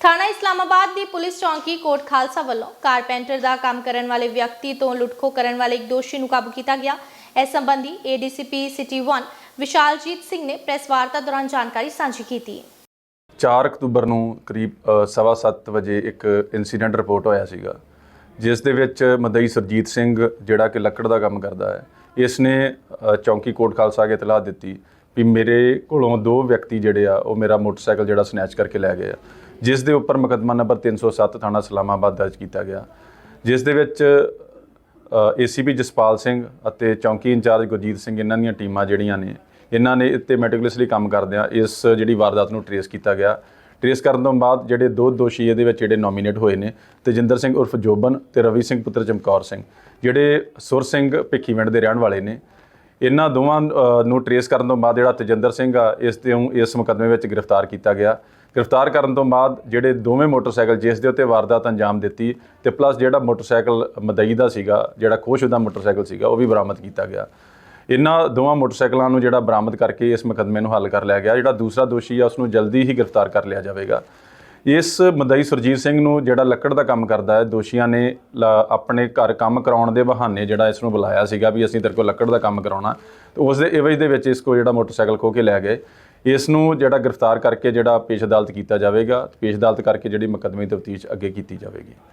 ਥਾਣਾ ਇਸਲਾਮਾਬਾਦ ਦੀ ਪੁਲਿਸ ਚੌਂਕੀ ਕੋਟ ਖਾਲਸਾ ਵੱਲੋਂ ਕਾਰਪੈਂਟਰ ਦਾ ਕੰਮ ਕਰਨ ਵਾਲੇ ਵਿਅਕਤੀ ਤੋਂ ਲੁੱਟਖੋ ਕਰਨ ਵਾਲੇ ਇੱਕ ਦੋਸ਼ੀ ਨੂੰ ਕਾਬੂ ਕੀਤਾ ਗਿਆ। ਇਸ ਸੰਬੰਧੀ ਏਡੀਸੀਪੀ ਸਿਟੀ 1 ਵਿਸ਼ਾਲਜੀਤ ਸਿੰਘ ਨੇ ਪ੍ਰੈਸ ਵਾਰਤਾ ਦੌਰਾਨ ਜਾਣਕਾਰੀ ਸਾਂਝੀ ਕੀਤੀ। 4 ਅਕਤੂਬਰ ਨੂੰ ਕਰੀਬ ਅ, ਸਵਾ ਸੱਤ ਵਜੇ ਇੱਕ ਇਨਸੀਡੈਂਟ ਰਿਪੋਰਟ ਹੋਇਆ ਸੀਗਾ ਜਿਸ ਦੇ ਵਿੱਚ ਮਦਈ ਸਰਜੀਤ ਸਿੰਘ ਜਿਹੜਾ ਕਿ ਲੱਕੜ ਦਾ ਕੰਮ ਕਰਦਾ ਹੈ ਇਸ ਨੇ ਚੌਂਕੀ ਕੋਟ ਖਾਲਸਾ ਕੇ ਇਤਲਾਹ ਦਿੱਤੀ ਵੀ ਮੇਰੇ ਕੋਲੋਂ ਦੋ ਵਿਅਕਤੀ ਜਿਹੜੇ ਆ ਉਹ ਮੇਰਾ ਮੋਟਰਸਾਈਕਲ ਜਿਹੜਾ ਸਨੈਚ ਕਰਕੇ ਲੈ ਗਏ ਆ। ਜਿਸ ਦੇ ਉੱਪਰ ਮੁਕੱਦਮਾ ਨੰਬਰ 307 ਥਾਣਾ ਇਸਲਾਮਾਬਾਦ ਦਰਜ ਕੀਤਾ ਗਿਆ। ਜਿਸ ਦੇ ਵਿੱਚ ਏਸੀਪੀ ਜਸਪਾਲ ਸਿੰਘ ਅਤੇ ਚੌਂਕੀ ਇੰਚਾਰਜ ਗੁਰਜੀਤ ਸਿੰਘ, ਇਹਨਾਂ ਦੀਆਂ ਟੀਮਾਂ ਜਿਹੜੀਆਂ ਨੇ, ਇਹਨਾਂ ਨੇ ਇੱਥੇ ਮੈਟੀਕੂਲਸਲੀ ਕੰਮ ਕਰਦਿਆਂ ਇਸ ਜਿਹੜੀ ਵਾਰਦਾਤ ਨੂੰ ਟਰੇਸ ਕੀਤਾ ਗਿਆ। ਟਰੇਸ ਕਰਨ ਤੋਂ ਬਾਅਦ ਜਿਹੜੇ ਦੋ ਦੋਸ਼ੀ ਇਹਦੇ ਵਿੱਚ ਜਿਹੜੇ ਨੋਮੀਨੇਟ ਹੋਏ ਨੇ, ਤੇਜਿੰਦਰ ਸਿੰਘ ਉਰਫ ਜੋਬਨ ਤੇ ਰਵੀ ਸਿੰਘ ਪੁੱਤਰ ਚਮਕੌਰ ਸਿੰਘ। ਜਿਹੜੇ ਸੁਰ ਸਿੰਘ ਭਿੱਖੀਵਿੰਡ ਦੇ ਰਹਿਣ ਵਾਲੇ ਨੇ ਇਹਨਾਂ ਦੋਵਾਂ ਨੂੰ ਟਰੇਸ ਕਰਨ ਤੋਂ ਬਾਅਦ ਜਿਹੜਾ ਤਜਿੰਦਰ ਸਿੰਘ ਆ, ਇਸ ਤੇ ਇਸ ਮੁਕੱਦਮੇ ਵਿੱਚ ਗ੍ਰਿਫਤਾਰ ਕੀਤਾ ਗਿਆ। ਗ੍ਰਿਫਤਾਰ ਕਰਨ ਤੋਂ ਬਾਅਦ ਜਿਹੜੇ ਦੋਵੇਂ ਮੋਟਰਸਾਈਕਲ ਜਿਸ ਦੇ ਉੱਤੇ ਵਾਰਦਾਤ ਅੰਜਾਮ ਦਿੱਤੀ ਤੇ ਪਲੱਸ ਜਿਹੜਾ ਮੋਟਰਸਾਈਕਲ ਮਦਈ ਦਾ ਸੀਗਾ, ਜਿਹੜਾ ਖੋਸ਼ੁਦਾ ਮੋਟਰਸਾਈਕਲ ਸੀਗਾ, ਉਹ ਵੀ ਬਰਾਮਦ ਕੀਤਾ ਗਿਆ। ਇਹਨਾਂ ਦੋਵਾਂ ਮੋਟਰਸਾਈਕਲਾਂ ਨੂੰ ਜਿਹੜਾ ਬਰਾਮਦ ਕਰਕੇ ਇਸ ਮੁਕੱਦਮੇ ਨੂੰ ਹੱਲ ਕਰ ਲਿਆ ਗਿਆ। ਜਿਹੜਾ ਦੂਸਰਾ ਦੋਸ਼ੀ ਆ ਉਸ ਨੂੰ ਜਲਦੀ ਹੀ ਗ੍ਰਿਫਤਾਰ ਕਰ ਲਿਆ ਜਾਵੇਗਾ। ਇਸ ਮਦਈ ਸੁਰਜੀਤ ਸਿੰਘ ਨੂੰ ਜਿਹੜਾ ਲੱਕੜ ਦਾ ਕੰਮ ਕਰਦਾ ਹੈ, ਦੋਸ਼ੀਆਂ ਨੇ ਲ- ਆਪਣੇ ਘਰ ਕੰਮ ਕਰਾਉਣ ਦੇ ਬਹਾਨੇ ਜਿਹੜਾ ਇਸ ਨੂੰ ਬੁਲਾਇਆ ਸੀਗਾ ਵੀ ਅਸੀਂ ਤੇਰੇ ਕੋਲ ਲੱਕੜ ਦਾ ਕੰਮ ਕਰਾਉਣਾ। ਤੇ ਉਸ ਦੇ ਇਵਜ ਦੇ ਵਿੱਚ ਇਸ ਕੋ ਜਿਹੜਾ ਮੋਟਰਸਾਈਕਲ ਖੋ ਕੇ ਲੈ ਗਏ। ਇਸ ਨੂੰ ਜਿਹੜਾ ਗ੍ਰਿਫਤਾਰ ਕਰਕੇ ਜਿਹੜਾ ਪੇਸ਼ ਅਦਾਲਤ ਕੀਤਾ ਜਾਵੇਗਾ, ਪੇਸ਼ ਅਦਾਲਤ ਕਰਕੇ ਜਿਹੜੀ ਮੁਕੱਦਮੇ ਦੀ ਤਫਤੀਸ਼ ਅੱਗੇ ਕੀਤੀ ਜਾਵੇਗੀ।